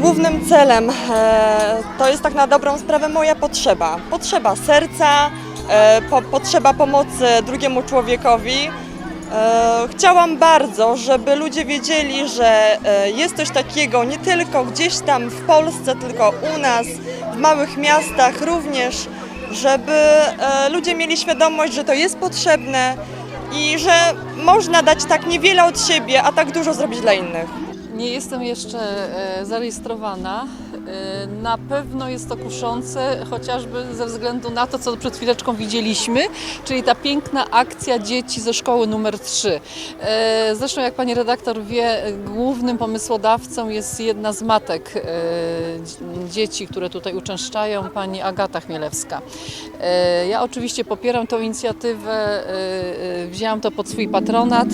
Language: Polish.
Głównym celem e, to jest tak na dobrą sprawę moja potrzeba. Potrzeba serca, e, po, potrzeba pomocy drugiemu człowiekowi. E, chciałam bardzo, żeby ludzie wiedzieli, że jest coś takiego nie tylko gdzieś tam w Polsce, tylko u nas, w małych miastach również, żeby ludzie mieli świadomość, że to jest potrzebne i że można dać tak niewiele od siebie, a tak dużo zrobić dla innych. Nie jestem jeszcze e, zarejestrowana. E, Na pewno jest to kuszące, chociażby ze względu na to, co przed chwileczką widzieliśmy, czyli ta piękna akcja dzieci ze szkoły numer 3. E, Zresztą, jak pani redaktor wie, głównym pomysłodawcą jest jedna z matek dz- dzieci, które tutaj uczęszczają, pani Agata Chmielewska. Ja oczywiście popieram tę inicjatywę, wzięłam to pod swój patronat.